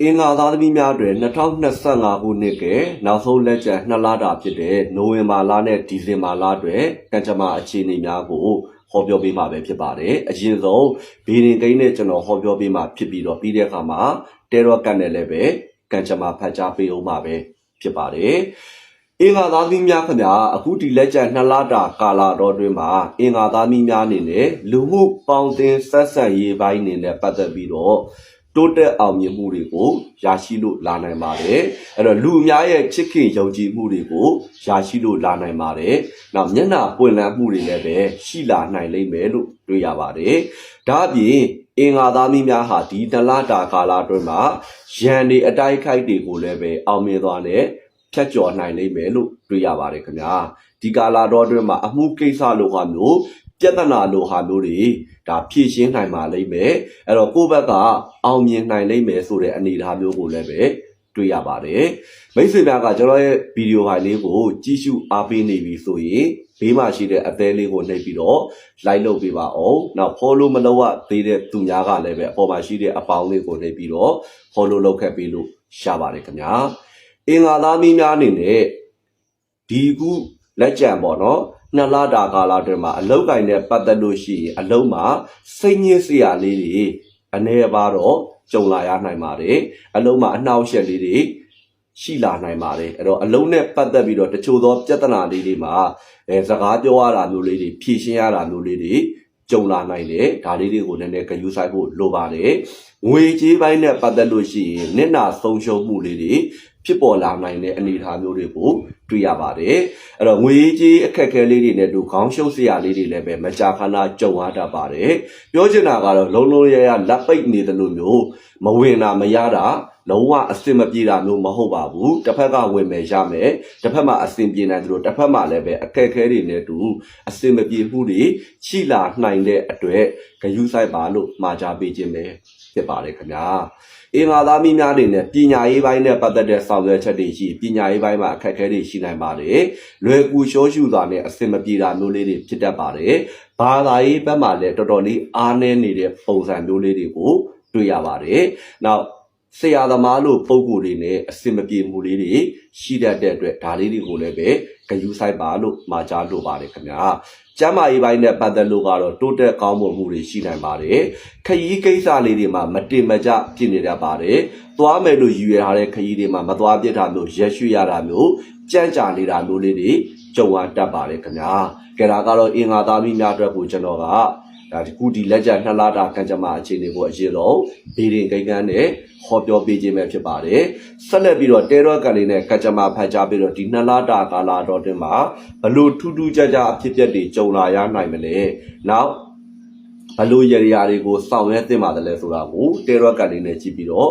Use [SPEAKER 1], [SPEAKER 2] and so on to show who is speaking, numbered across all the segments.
[SPEAKER 1] အင်္ဂါသားသမီးများတွင်2025ခုနှစ်ကနောက်ဆုံးလက်ကျန်2လတာဖြစ်တဲ့နိုဝင်ဘာလနဲ့ဒီဇင်ဘာလအတွင်းကံကြမ္မာအခြေအနေများကိုဟောပြောပေးမှာပဲဖြစ်ပါတယ်။အရင်ဆုံးဘီရင်ကိန်းနဲ့ကျွန်တော်ဟောပြောပေးမှာဖြစ်ပြီးတော့ပြီးတဲ့အခါမှာတဲရော့ကတ်နဲ့လည်းပဲကံကြမ္မာဖတ်ကြားပေးအောင်မှာပဲဖြစ်ပါတယ်။အင်္ဂါသားသမီးများခင်ဗျာအခုဒီလက်ကျန်2လတာကာလတော်တွင်မှာအင်္ဂါသားသမီးများအနေနဲ့လူမှုပေါင်းတင်ဆက်ဆံရေးပိုင်းအနေနဲ့ပတ်သက်ပြီးတော့ တိုးတက်အောင်မြင်မှုတွေကိုရရှိလို့လာနိုင်ပါတယ်အဲ့တော့လူအများရဲ့ချစ်ခင်ယုံကြည်မှုတွေကိုရရှိလို့လာနိုင်ပါတယ်နောက်မျက်နှာပွင့်လန်းမှုတွေလည်းပဲရှိလာနိုင်လိမ့်မယ်လို့တွေ့ရပါတယ်ဒါအပြင်အင်္ဂါသားမီးများဟာဒီတလတာကာလအတွင်းမှာရန်တွေအတိုက်ခိုက်တွေကိုလည်းပဲအောင်မြင်သွားနဲ့ဖြတ်ကျော်နိုင်လိမ့်မယ်လို့တွေ့ရပါတယ်ခင်ဗျာ ဒီကာလတော်အတွင်းမှာအမှုကိစ္စလိုဟာမျိုးပြဿနာလိုဟာမျိုးတွေဒါဖြည့်ရှင်းနိုင်ပါလိမ့်မယ်အဲ့တော့ကိုယ့်ဘက်ကအောင်မြင်နိုင်လိမ့်မယ်ဆိုတဲ့အနေအထားမျိုးကိုလည်းပဲတွေ့ရပါတယ်မိတ်ဆွေများကကျွန်တော်ရဲ့ဗီဒီယိုဖိုင်လေးကိုကြည့်ရှုအားပေးနေပြီဆိုရင်ဘေးမှာရှိတဲ့အသေးလေးကိုနှိပ်ပြီးတော့ like လုပ်ပေးပါအောင်နောက် follow မလုပ်ရသေးတဲ့သူများကလည်းပဲအပေါ်မှာရှိတဲ့အပေါင်းလေးကိုနှိပ်ပြီးတော့ follow လုပ်ခဲ့ပေးလို့ရပါတယ်ခင်ဗျာအင်္ဂါသားမင်းများအနေနဲ့ဒီခု လက်ကြံပေါ့နော်နှစ်လတာကာလအတွင်းမှာအလုတ်ကင်နဲ့ပတ်သက်လို့ရှိရင်အလုတ်မှာစိတ်ညစ်စရာလေးတွေအနေပါတော့ကြုံလာရနိုင်ပါတယ်အလုံးမှာအနှောက်အယှက်လေးတွေရှိလာနိုင်ပါတယ်အဲ့တော့အလုံးနဲ့ပတ်သက်ပြီးတော့တချို့သောပြဿနာလေးတွေမှာအဲစကားပြောရတာမျိုးလေးတွေဖြည့်ရှင်းရတာမျိုးလေးတွေကြုံလာနိုင်တယ်ဒါလေးတွေကိုလည်းနည်းနည်းဂရုစိုက်ဖို့လိုပါတယ်ငွေကြေးပိုင်းနဲ့ပတ်သက်လို့ရှိရင်နစ်နာဆုံးရှုံးမှုလေးတွေ ဖြစ်ပေါ်လာနိုင်တဲ့အနေအထားမျိုးတွေကိုတွေ့ရပါတယ်အဲ့တော့ငွေကြေးအခက်အခဲလေးတွေနဲ့တူခေါင်းရှုပ်စရာလေးတွေလည်းပဲမကြာခဏကြုံရတတ်ပါတယ်ပြောချင်တာကတော့လုံးလုံးရရလက်ပိတ်နေတယ်လို့မျိုးမဝင်တာမရတာ လုံးဝအစင်မပြေတာမျိုးမဟုတ်ပါဘူးတစ်ဖက်ကဝင်မယ်ရမယ်တစ်ဖက်မှာအစင်ပြေနိုင်တယ်လို့တစ်ဖက်မှာလည်းပဲအခက်အခဲတွေနဲ့တူအစင်မပြေမှုတွေရှိလာနိုင်တဲ့အတွက်ဂယုစိုက်ပါလို့မှာကြားပေးခြင်းပဲဖြစ်ပါတယ်ခင်ဗျာအင်္ဂါသားမိများအနေနဲ့ပညာရေးပိုင်းနဲ့ပတ်သက်တဲ့ဆောင်ရွက်ချက်တွေရှိပညာရေးပိုင်းမှာအခက်အခဲတွေရှိနိုင်ပါတယ်လွယ်ကူရှောရှုတာနဲ့အစင်မပြေတာမျိုးလေးတွေဖြစ်တတ်ပါတယ်ဘာသာရေးဘက်မှာလည်းတော်တော်လေးအားနည်းနေတဲ့ပုံစံမျိုးလေးတွေကိုတွေ့ရပါတယ်နောက် ဆရာသမားလို့ပုံကိုယ်တွေနဲ့အစင်မပြေမှုလေးတွေရှိတတ်တဲ့အတွက်ဒါလေးတွေကိုလည်းပဲဂယူဆိုင်ပါလို့မှာကြားလို့ပါတယ်ခင်ဗျာကျမ်းမာရေးပိုင်းနဲ့ပတ်သက်လို့ကတော့တိုးတက်ကောင်းမွန်မှုတွေရှိနိုင်ပါတယ်ခရီးကိစ္စလေးတွေမှာမတင်မကျဖြစ်နေတတ်ပါတယ်သွားမယ်လို့ယူရထားတဲ့ခရီးတွေမှာမသွားပြစ်တာမျိုးရက်ရွှေ့ရတာမျိုးကြမ်းကြာနေတာမျိုးလေးတွေကြုံရတတ်ပါတယ်ခင်ဗျာကဲဒါကတော့အင်္ဂါသားမိများအတွက်ကိုကျွန်တော်က ဒါဒီခုဒီလက်ကျနှစ်လတာကံကြမ္မာအခြေအနေကိုအရင်ဆုံးဘေးရင်ကိန်းကန်းနဲ့ဟောပြောပေးခြင်းပဲဖြစ်ပါတယ်ဆက်လက်ပြီးတော့တဲရော့ကန်လေးနဲ့ကံကြမ္မာဖတ်ကြားပြီးတော့ဒီနှစ်လတာကာလတော်တွင်မှာဘလို့ထူးထူးခြားခြားအဖြစ်အပျက်တွေကြုံလာရနိုင်မလဲနောက်ဘလို့ရရတွေကိုစောင့်ရဲသင့်ပါတယ်လဲဆိုတာကိုတဲရော့ကန်လေးနဲ့ကြည့်ပြီးတော့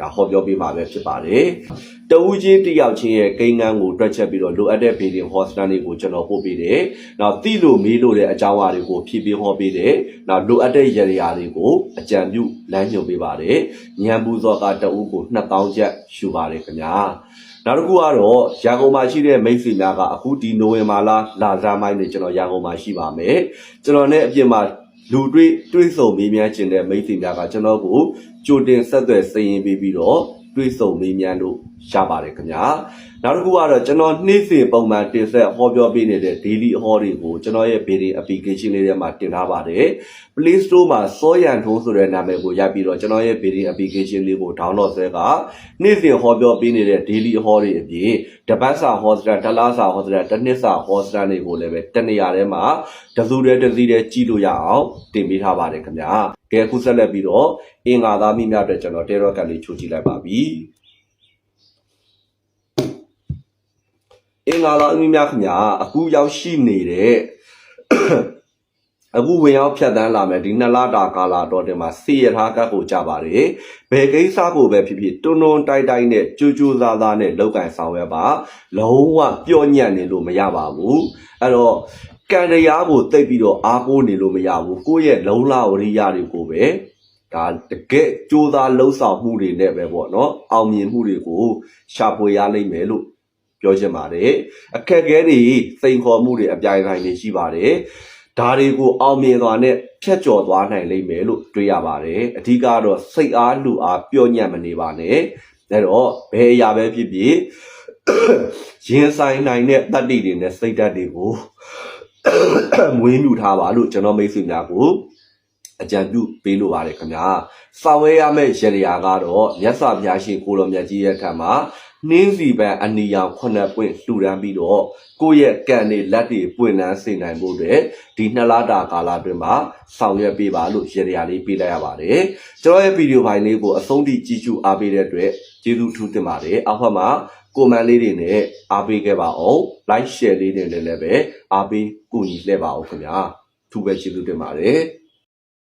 [SPEAKER 1] ဒါဟောပြောပေးမှာပဲဖြစ်ပါတယ်တဦးချင်းတယောက်ချင်းရဲ့ကိန်းကန်းကိုတွက်ချက်ပြီးတော့လိုအပ်တဲ့ဘေးရင်ဟောစတန်တွေကိုကျွန်တော်ပို့ပေးတယ်။နောက်တိလို့မေးလို့တဲ့အကြောင်းအရာတွေကိုဖြည့်ပေးဟောပေးတယ်။နောက်လိုအပ်တဲ့ရရာတွေကိုအကြံပြုလမ်းညွှန်ပေးပါတယ်။ညံပူဇော်ကတဦးကို2000ကျပ်ယူပါတယ်ခင်ဗျာ။နောက်တစ်ခုကတော့ရန်ကုန်မှာရှိတဲ့မိတ်ဆွေများကအခုဒီနိုဝင်ဘာလလာစားမိုင်းနေကျွန်တော်ရန်ကုန်မှာရှိပါမယ်။ကျွန်တော်နဲ့အပြင်မှာ လူတွေ့တွေ့ဆုံမေးမြန်းခြင်းတဲ့မိတ်ဆွေများကကျွန်တော်ကိုကြိုတင်ဆက်သွယ်စည်ရင်ပေးပြီးတော့ တွေ့ဆုံမေးမြန်းလို့ရပါတယ်ခင်ဗျာနောက်တစ်ခုကတော့ကျွန်တော်နေ့စဉ်ပုံမှန်တင်ဆက်ဟောပြောပေးနေတဲ့ daily ဟောတွေကိုကျွန်တော်ရဲ့ Bing application လေးထဲမှာတင်ထားပါတယ် Play Store မှာစောရန်ထိုးဆိုတဲ့နာမည်ကိုရိုက်ပြီးတော့ကျွန်တော်ရဲ့ Bing application လေးကို download ဆဲကနေ့စဉ်ဟောပြောပေးနေတဲ့ daily ဟောတွေအပြင်တပတ်စာဟောစတာတစ်လစာဟောစတာတစ်နှစ်စာဟောစတာတွေကိုလည်းပဲတနေရာထဲမှာတစုတည်းတစ်စီးတည်းကြည့်လို့ရအောင်တင်ပေးထားပါတယ်ခင်ဗျာ ကဲအခုဆက်လက်ပြီးတော့အင်္ဂါသားမိများအတွက်ကျွန်တော်တဲရော့ကတ်လေးချိုးကြည့်လိုက်ပါပြီအင်္ဂါသားမိများခင်ဗျာအခုရောက်ရှိနေတဲ့အခုဝင်ရောက်ဖြတ်တန်းလာမယ်ဒီနှစ်လတာကာလာတော့တင်မှာစီရထားကတ်ကိုကြပါတယ်ဘယ်ကိစ္စကိုပဲဖြစ်ဖြစ်တွန်းတွန်းတိုက်တိုက်နဲ့ကြိုးကြိုးစားစားနဲ့လောက်ကန်ဆောင်ရွက်ပါလုံးဝပျော့ညံ့နေလို့မရပါဘူးအဲ့တော့ ကံတရားကိုတိတ်ပြီးတော့အားကိုးနေလို့မရဘူးကိုယ့်ရဲ့လုံလဝရိယတွေကိုပဲဒါတကယ်ကြိုးစားလှုပ်ဆောင်မှုတွေနဲ့ပဲပေါ့နော်အောင်မြင်မှုတွေကိုရှာဖွေရလိမ့်မယ်လို့ပြောချင်ပါတယ်အခက်အခဲတွေစိန်ခေါ်မှုတွေအပြိုင်တိုင်းတွေရှိပါတယ်ဒါတွေကိုအောင်မြင်စွာနဲ့ဖြတ်ကျော်သွားနိုင်လိမ့်မယ်လို့တွေးရပါတယ်အဓိကတော့စိတ်အားလူအားပျော့ညံ့မနေပါနဲ့အဲ့တော့ဘယ်အရာပဲဖြစ်ဖြစ်ရင်ဆိုင်နိုင်တဲ့တတ္တိတွေနဲ့စိတ်ဓာတ်တွေကို မွေးမြူထားပါလို့ကျွန်တော်မိတ်ဆွေများကိုအကြံပြုပေးလိုပါတယ်ခင်ဗျာစာဝဲရမယ့်ရရရာကတော့မြတ်စွာဘုရားရှင်ကိုလိုမြတ်ကြီးရဲ့ထံမှာ နှင်းစီပန်အနီရောင်ခုနှစ်ပွင့်လှူဒန်းပြီးတော့ကိုယ့်ရဲ့ကံတွေလက်တွေပွင့်လန်းစေနိုင်ဖို့အတွက်ဒီနှစ်လတာကာလအတွင်းမှာဆောင်ရွက်ပေးပါလို့ရရရာလေးပေးလိုက်ရပါတယ်ကျွန်တော်ရဲ့ဗီဒီယိုဖိုင်လေးကိုအဆုံးထိကြည့်ရှုအားပေးတဲ့အတွက်ကျေးဇူးထူးတင်ပါတယ်အောက်ဘက်မှာကိုမန်လေးတွေနဲ့အားပေးခဲ့ပါအောင် like share လေးတွေနဲ့လည်းပဲအားပေးကူညီလှည့်ပါအောင်ခင်ဗျာထူးပဲကျေးဇူးတင်ပါတယ်